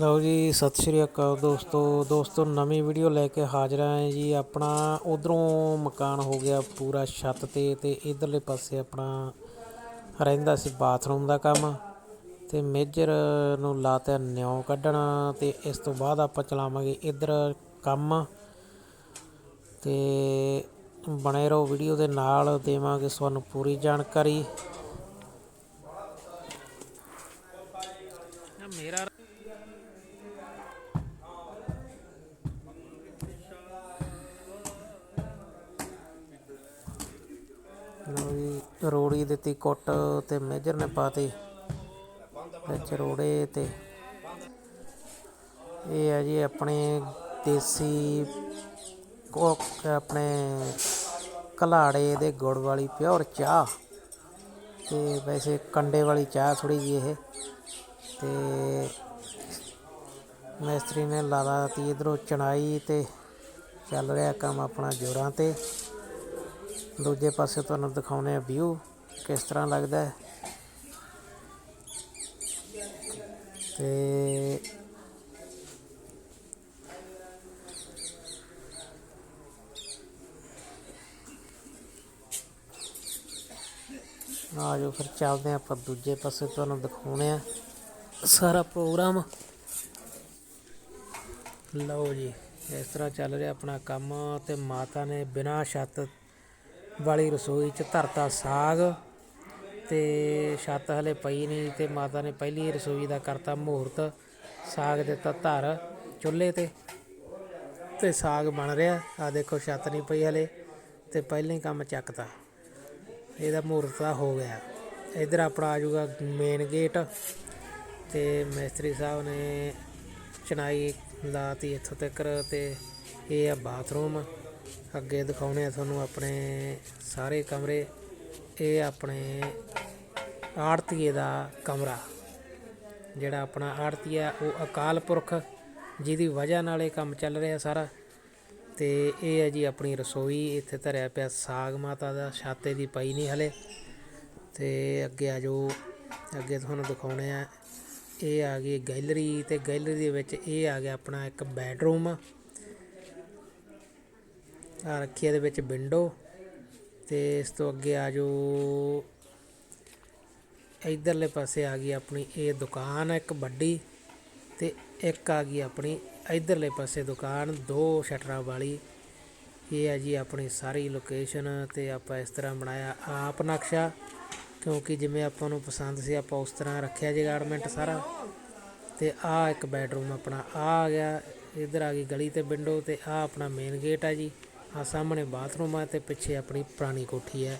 ਲਓ ਜੀ, ਸਤਿ ਸ਼੍ਰੀ ਅਕਾਲ ਦੋਸਤੋ। ਦੋਸਤੋ, ਨਵੀਂ ਵੀਡੀਓ ਲੈ ਕੇ ਹਾਜ਼ਰ ਹਾਂ ਜੀ। ਆਪਣਾ ਉਧਰੋਂ ਮਕਾਨ ਹੋ ਗਿਆ ਪੂਰਾ ਛੱਤ ਤੇ ਤੇ ਇਧਰਲੇ ਪਾਸੇ ਆਪਣਾ ਰਹਿੰਦਾ ਸੀ ਬਾਥਰੂਮ ਦਾ ਕੰਮ। ਤੇ ਮੇਜਰ ਨੂੰ ਲਾਤਾ ਨਿਉ ਕੱਢਣਾ ਤੇ ਇਸ ਤੋਂ ਬਾਅਦ ਆਪਾਂ ਚਲਾਵਾਂਗੇ ਇਧਰ ਕੰਮ। ਤੇ ਬਣੇ ਰਹੋ ਵੀਡੀਓ ਦੇ ਨਾਲ, ਦੇਵਾਂਗੇ ਤੁਹਾਨੂੰ ਪੂਰੀ ਜਾਣਕਾਰੀ। ਮੇਰਾ ਰੋੜੀ ਦਿੱਤੀ, ਕੁੱਟ ਤੇ ਮੇਜਰ ਨੇ ਪਾਤੀ। ਵਿੱਚ ਰੋੜੇ ਤੇ। ਇਹ ਹੈ ਜੀ ਆਪਣੇ ਦੇਸੀ ਕੋ ਆਪਣੇ ਕਲਾੜੇ ਦੇ ਗੁੜ ਵਾਲੀ ਪਿਓਰ ਚਾਹ। ਤੇ ਵੈਸੇ ਕੰਡੇ ਵਾਲੀ ਚਾਹ ਥੋੜੀ ਜੀ ਇਹ। ਤੇ ਮਿਸਤਰੀ ਨੇ ਲਾਲਾ ਤੀ ਇਧਰੋਂ ਚਣਾਈ ਤੇ ਚੱਲ ਰਿਹਾ ਕੰਮ ਆਪਣਾ ਜੋਰਾਂ ਤੇ। ਦੂਜੇ ਪਾਸੇ ਤੁਹਾਨੂੰ ਦਿਖਾਉਨੇ ਆ ਵਿਊ ਕਿਸ ਤਰ੍ਹਾਂ ਲੱਗਦਾ ਹੈ। ਤੇ ਆ ਜਾਓ, ਫਿਰ ਚੱਲਦੇ ਹਾਂ ਆਪਾਂ ਦੂਜੇ ਪਾਸੇ, ਤੁਹਾਨੂੰ ਦਿਖਾਉਣੇ ਆ ਸਾਰਾ ਪ੍ਰੋਗਰਾਮ ਲਓ ਜੀ, ਇਸ ਤਰ੍ਹਾਂ ਚੱਲ ਰਿਹਾ ਆਪਣਾ ਕੰਮ, ਤੇ ਮਾਤਾ ਨੇ ਬਿਨਾਂ ਛੱਤ ਵਾਲੀ ਰਸੋਈ 'ਚ ਧਰਤਾ ਸਾਗ ਤੇ ਛੱਤ ਹਲੇ ਪਈ ਨਹੀਂ ਤੇ ਮਾਤਾ ਨੇ ਪਹਿਲੀ ਰਸੋਈ ਦਾ ਕਰਤਾ ਮਹੂਰਤ ਸਾਗ ਦਿੱਤਾ ਧਰ ਚੁੱਲ੍ਹੇ ਤੇ ਤੇ ਸਾਗ ਬਣ ਰਿਹਾ। ਆ ਦੇਖੋ ਛੱਤ ਨਹੀਂ ਪਈ ਹਲੇ ਤੇ ਪਹਿਲਾਂ ਹੀ ਕੰਮ ਚੱਕਤਾ। ਇਹਦਾ ਮਹੂਰਤ ਤਾਂ ਹੋ ਗਿਆ। ਇਧਰ ਆਪਣਾ ਆ ਜਾਊਗਾ ਮੇਨ ਗੇਟ ਤੇ ਮਿਸਤਰੀ ਸਾਹਿਬ ਨੇ ਚਣਾਈ ਲਾਤੀ ਇੱਥੋਂ ਤੱਕ ਤੇ ਇਹ ਆ ਬਾਥਰੂਮ। ਅੱਗੇ ਦਿਖਾਉਣੇ ਆ ਤੁਹਾਨੂੰ ਆਪਣੇ ਸਾਰੇ ਕਮਰੇ। ਇਹ ਆਪਣੇ ਆੜਤੀਏ ਦਾ ਕਮਰਾ, ਜਿਹੜਾ ਆਪਣਾ ਆੜਤੀਆ ਉਹ ਅਕਾਲ ਪੁਰਖ, ਜਿਹਦੀ ਵਜ੍ਹਾ ਨਾਲ ਇਹ ਕੰਮ ਚੱਲ ਰਿਹਾ ਸਾਰਾ। ਤੇ ਇਹ ਹੈ ਜੀ ਆਪਣੀ ਰਸੋਈ, ਇੱਥੇ ਧਰਿਆ ਪਿਆ ਸਾਗ ਮਾਤਾ ਦਾ, ਛਾਤੇ ਦੀ ਪਈ ਨਹੀਂ ਹਲੇ। ਤੇ ਅੱਗੇ ਆ ਜੋ ਅੱਗੇ ਤੁਹਾਨੂੰ ਦਿਖਾਉਣੇ ਆ। ਇਹ ਆ ਗਈ ਗੈਲਰੀ, ਤੇ ਗੈਲਰੀ ਦੇ ਵਿੱਚ ਇਹ ਆ ਗਿਆ ਆਪਣਾ ਇੱਕ ਬੈਡਰੂਮ। ਆ ਰੱਖੀ ਇਹਦੇ ਵਿੱਚ ਵਿੰਡੋ ਤੇ ਇਸ ਤੋਂ ਅੱਗੇ ਆ ਜੋ ਇਧਰਲੇ ਪਾਸੇ ਆ ਗਈ ਆਪਣੀ ਇਹ ਦੁਕਾਨ ਆ ਇੱਕ ਵੱਡੀ ਤੇ ਇੱਕ ਆ ਗਈ ਆਪਣੀ ਇਧਰਲੇ ਪਾਸੇ ਦੁਕਾਨ, ਦੋ ਸ਼ਟਰਾਂ ਵਾਲੀ। ਇਹ ਹੈ ਜੀ ਆਪਣੀ ਸਾਰੀ ਲੋਕੇਸ਼ਨ ਤੇ ਆਪਾਂ ਇਸ ਤਰ੍ਹਾਂ ਬਣਾਇਆ ਆਪ ਨਕਸ਼ਾ, ਕਿਉਂਕਿ ਜਿਵੇਂ ਆਪਾਂ ਨੂੰ ਪਸੰਦ ਸੀ ਆਪਾਂ ਉਸ ਤਰ੍ਹਾਂ ਰੱਖਿਆ ਜੀ ਗਾਰਡਮੈਂਟ ਸਾਰਾ। ਤੇ ਆ ਇੱਕ ਬੈਡਰੂਮ ਆਪਣਾ ਆ ਆ ਗਿਆ, ਇਧਰ ਆ ਗਈ ਗਲੀ ਤੇ ਵਿੰਡੋ ਤੇ ਆ ਆਪਣਾ ਮੇਨ ਗੇਟ ਆ ਜੀ। ਆ ਸਾਹਮਣੇ ਬਾਥਰੂਮ ਆ ਤੇ ਪਿੱਛੇ ਆਪਣੀ ਪੁਰਾਣੀ ਕੋਠੀ ਹੈ।